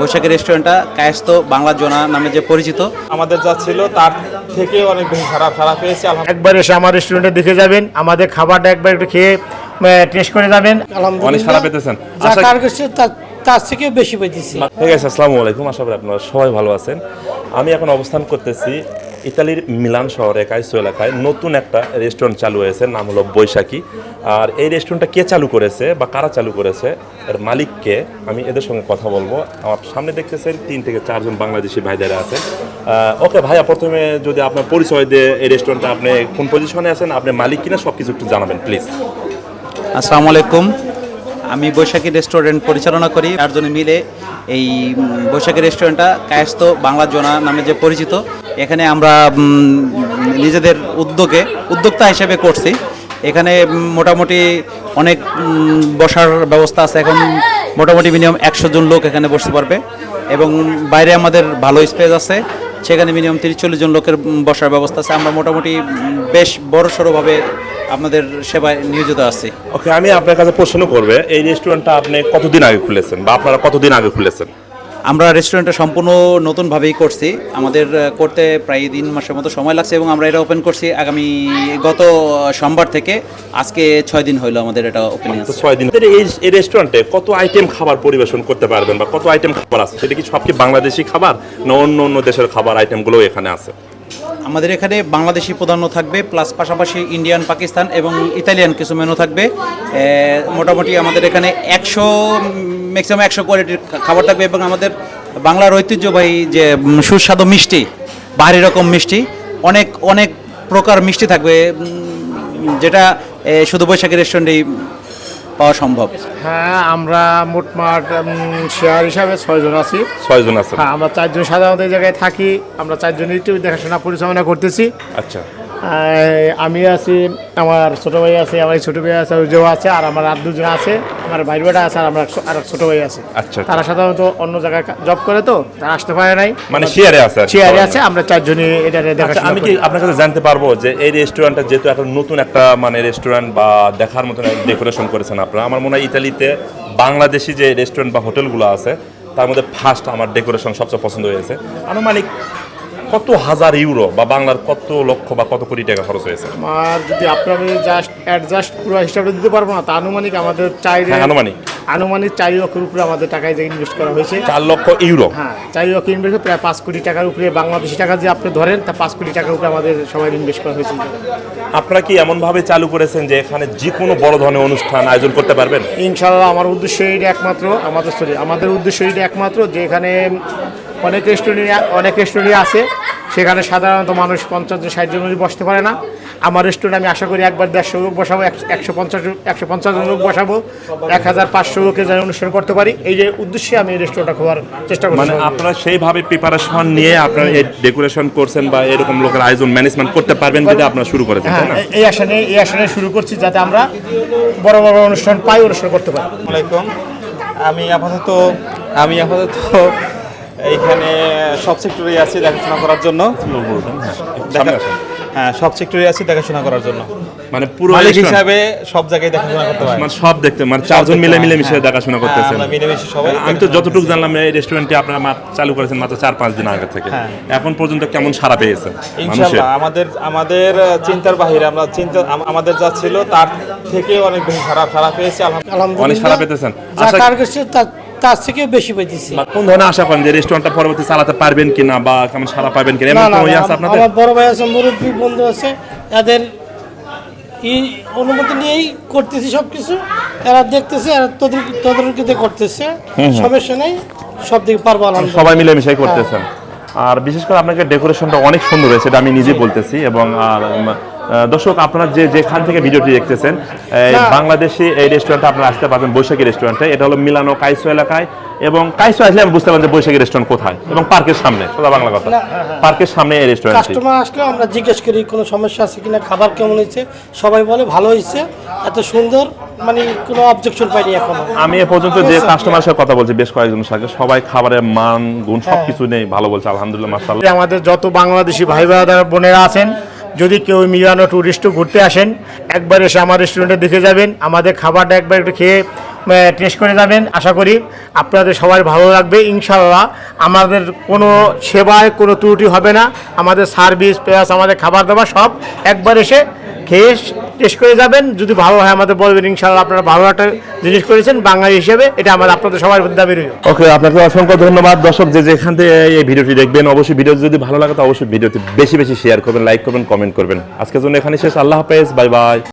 বৈশাখী রেস্টুরেন্টটা কায়স্ত বাংলা জোনা নামে যে পরিচিত। আমাদের যা ছিল তার থেকে অনেক বেশি খারাপ খারাপ হয়েছে একবার এসে আমার রেস্টুরেন্টে দেখে যাবেন আমাদের খাবারটা একবার একটু খেয়ে টেস্ট করে যাবেন। অনেক খারাপ পেতেছেন। তার থেকে বেশি পেতেছি। ঠিক আছে আসসালামু আলাইকুম। আশা করি আপনারা সবাই ভালো আছেন। আমি এখন অবস্থান করতেছি ইতালির মিলান শহরে কাইসো এলাকায় নতুন একটা রেস্টুরেন্ট চালু হয়েছে, নাম হলো বৈশাখী। আর এই রেস্টুরেন্টটা কে চালু করেছে বা কারা চালু করেছে, এর মালিককে আমি এদের সঙ্গে কথা বলব। আমার সামনে দেখতেছেন তিন থেকে চারজন বাংলাদেশি ভাইদারা আছেন। ওকে ভাইয়া, প্রথমে যদি আপনার পরিচয় দিয়ে এই রেস্টুরেন্টটা আপনি কোন পজিশনে আছেন, আপনি মালিক কিনা সব কিছু একটু জানাবেন প্লিজ আসসালামু আলাইকুম। আমি বৈশাখী রেস্টুরেন্ট পরিচালনা করি। চারজনে মিলে এই বৈশাখী রেস্টুরেন্টটা কায়স্ত বাংলা জোনা নামে যে পরিচিত। এখানে আমরা নিজেদের উদ্যোগে, উদ্যোক্তা হিসেবে করছি। এখানে মোটামুটি অনেক বসার ব্যবস্থা আছে। এখন মোটামুটি মিনিমাম একশো জন লোক এখানে বসতে পারবে। এবং বাইরে আমাদের ভালো স্পেস আছে। সেখানে মিনিমাম তিরিশ চল্লিশ জন লোকের বসার ব্যবস্থা আছে। আমরা মোটামুটি বেশ বড় সড়োভাবে আপনাদের সেবায় নিয়োজিত আছি। ওকে, আমি আপনার কাছে প্রশ্ন করবে, এই রেস্টুরেন্টটা আপনি কতদিন আগে খুলেছেন? বা আপনারা কতদিন আগে খুলেছেন? আমরা রেস্টুরেন্টটা সম্পূর্ণ নতুনভাবেই করছি। আমাদের করতে প্রায় তিন মাসের মতো সময় লাগছে এবং আমরা এটা ওপেন করছি আগামী গত সোমবার থেকে। আজকে ছয় দিন হইল আমাদের এটা ওপেনিং ছয় দিন। এই এই রেস্টুরেন্টে কত আইটেম খাবার পরিবেশন করতে পারবেন বা কত আইটেম খাবার আছে? সেটা কি সব কি বাংলাদেশি খাবার না অন্য অন্য দেশের খাবার আইটেমগুলো এখানে আছে? আমাদের এখানে বাংলাদেশি প্রধান্য থাকবে প্লাস পাশাপাশি ইন্ডিয়ান পাকিস্তান এবং ইতালিয়ান কিছু মেনু থাকবে। মোটামুটি আমাদের এখানে একশো ম্যাক্সিমাম একশো কোয়ালিটির খাবার থাকবে এবং আমাদের বাংলার ঐতিহ্যবাহী যে সুস্বাদু মিষ্টি বাহারি রকম মিষ্টি, অনেক অনেক প্রকার মিষ্টি থাকবে যেটা শুধু বৈশাখী রেস্টুরেন্টেই পাওয়া সম্ভব? হ্যাঁ আমরা মোটমাট শেয়ার হিসাবে ছয়জন আছি। ছয়জন আছে হ্যাঁ আমরা চারজন সাধারণত এই জায়গায় থাকি। আমরা চারজন একটু দেখাশোনা পরিচালনা করতেছি। আচ্ছা। আমি আছি আমার ছোট ভাই আছে আমার ছোট ভাই আছে ওই যেও আছে আর আমার আর দুজন আছে আমার ভাই বেটা আছে আর আমার আর ছোট ভাই আছে আচ্ছা। তারা সাধারণত অন্য জায়গায় জব করে তো তারা আসতে পারে নাই মানে শেয়ারে আছে। চেয়ারে আছে আমরা চারজনই এটা দেখা আমি কি আপনার কাছে জানতে পারব যে এই রেস্টুরেন্টটা যেহেতু এখন নতুন একটা মানে রেস্টুরেন্ট বা দেখার মতন ডেকোরেশন করেছেন আপনারা আমার মনে হয় ইতালিতে বাংলাদেশি যে রেস্টুরেন্ট বা হোটেলগুলো আছে তার মধ্যে ফার্স্ট আমার ডেকোরেশন সবচেয়ে পছন্দ হয়েছে আনুমানিক কত হাজার ইউরো বা বাংলার কত লক্ষ বা কত কোটি টাকা খরচ হয়েছে? আমার যদি আপনার জাস্ট অ্যাডজাস্ট পুরো হিসাবটা দিতে পারব না তা আনুমানিক আমাদের চাই হ্যাঁ, আনুমানিক। আনুমানিক চার লক্ষের উপরে আমাদের টাকায় যে ইনভেস্ট করা হয়েছে। চার লক্ষ ইউরো? হ্যাঁ চার লক্ষ ইনভেস্ট প্রায় পাঁচ কোটি টাকার উপরে বাংলাদেশি টাকা যে আপনি ধরেন তা পাঁচ কোটি টাকার উপরে আমাদের সবাই ইনভেস্ট করা হয়েছে। আপনারা কি এমনভাবে চালু করেছেন যে এখানে যে কোনো বড় ধরনের অনুষ্ঠান আয়োজন করতে পারবেন? ইনশাল্লাহ আমার উদ্দেশ্য এটা একমাত্র আমাদের সরি আমাদের উদ্দেশ্য এটা একমাত্র যে এখানে অনেক রেস্টুরেন্ট অনেক রেস্টুরেন্ট আছে। সেখানে সাধারণত মানুষ পঞ্চাশ জন ষাট জন যদি বসতে পারে না। আমার রেস্টুরেন্ট আমি আশা করি একবার দেড়শো লোক বসাবো একশো- একশো পঞ্চাশ একশো পঞ্চাশ জন লোক বসাবো এক হাজার পাঁচশো লোকে যেন অনুষ্ঠান করতে পারি। এই যে উদ্দেশ্যে আমি এই রেস্টুরেন্টটা খোলার চেষ্টা করছি। মানে আপনারা সেইভাবে প্রিপারেশন নিয়ে আপনারা এই ডেকোরেশন করছেন বা এরকম লোকের আয়োজন ম্যানেজমেন্ট করতে পারবেন যেটা আপনারা শুরু করেছেন হ্যাঁ এই- এই আসনে এই আসনে শুরু করছি যাতে আমরা বড় বড় অনুষ্ঠান পাই অনুষ্ঠান করতে পারি। আলাইকুম। আমি আপাতত আমি আপাতত এইখানে সব সেক্টরে আছি দেখাশোনা করার জন্য। হ্যাঁ সব সেক্টরে আছি দেখাশোনা করার জন্য। মানে পুরো মালিক হিসাবে সব জায়গায় দেখাশোনা করতে পারি মানে সব দেখতে মানে চারজন মিলে মিলে মিশে দেখাশোনা করতেছেন। আমরা মিলেমিশে সবাই আমি তো যতটুকু জানলাম এই রেস্টুরেন্টে আপনারা মাত্র চালু করেছেন মাত্র চার পাঁচ দিন আগে থেকে। হ্যাঁ। এখন পর্যন্ত কেমন সারা পেয়েছেন মানুষের? ইনশাল্লাহ আমাদের আমাদের চিন্তার বাহিরে আমরা চিন্তা আমাদের যা ছিল তার থেকে অনেক বেশি খারাপ খারাপ পেয়েছি আলহামদুলিল্লাহ। অনেক সারা পেতেছেন। আশা- করছে তার- তার থেকে বেশি কোন ধরনের আশা করেন যে রেস্টুরেন্টটা পরবর্তী চালাতে পারবেন কিনা বা কেমন সারা পাবেন কিনা? এমন কোনো ইয়ে আছে আপনাদের? আমার বড় ভাই আছে মুরব্বী বন্ধু আছে এদের এই অনুমতি নিয়েই করতেছি সব কিছু এরা দেখতেছে আর তোদের তদারকিতে করতেছে। সমস্যা নেই সব দিকে পারব আলহামদুলিল্লাহ। সবাই মিলে মিশাই করতেছেন আর বিশেষ করে আপনাকে ডেকোরেশনটা অনেক সুন্দর হয়েছে এটা আমি নিজে বলতেছি এবং আর দর্শক আপনারা যে যেখান থেকে ভিডিওটি দেখতেছেন এই বাংলাদেশি এই রেস্টুরেন্টে আপনারা আসতে পারবেন বৈশাখী রেস্টুরেন্টে। এটা হলো মিলানো কাইসো এলাকায় এবং কাইসো আসলে আমি বুঝতে পারবেন যে বৈশাখী রেস্টুরেন্ট কোথায় এবং পার্কের সামনে। সোজা বাংলা কথা। পার্কের সামনে এই রেস্টুরেন্টটি। কাস্টমার আসলে আমরা জিজ্ঞেস করি কোনো সমস্যা আছে কিনা? খাবার কেমন হয়েছে? সবাই বলে ভালো হয়েছে। এত সুন্দর মানে কোনো অবজেকশন পাইনি এখনও। আমি এ পর্যন্ত যে কাস্টমার সাথে কথা বলছি বেশ কয়েকজনের সাথে সবাই খাবারের মান গুণ সবকিছু নেই ভালো বলছে আলহামদুলিল্লাহ মাসাল্লাহ আমাদের যত বাংলাদেশি ভাই বোনেরা আছেন যদি কেউ মিলানো ট্যুরিস্টও ঘুরতে আসেন, একবার এসে আমার রেস্টুরেন্টে দেখে যাবেন, আমাদের খাবারটা একবার একটু খেয়ে টেস্ট করে যাবেন। আশা করি আপনাদের সবার ভালো লাগবে ইনশাল্লাহ আমাদের কোনো সেবায় কোনো ত্রুটি হবে না। আমাদের সার্ভিস প্লাস আমাদের খাবার দাবার সব একবার এসে খেয়ে টেস্ট করে যাবেন। যদি ভালো হয় আমাদের বলবেন ইনশাল্লাহ আপনারা ভালো একটা জিনিস করেছেন, বাঙালি হিসেবে। এটা আমার আপনাদের সবার দাবি রইল। ওকে, আপনাকে অসংখ্য ধন্যবাদ। দর্শক, যে যেখান থেকে এই ভিডিওটি দেখবেন, অবশ্যই ভিডিও যদি ভালো লাগে, তো অবশ্যই ভিডিওটি বেশি বেশি শেয়ার করবেন লাইক করবেন কমেন্ট করবেন। আজকের জন্য এখানে শেষ। আল্লাহ হাফেজ, বাই বাই।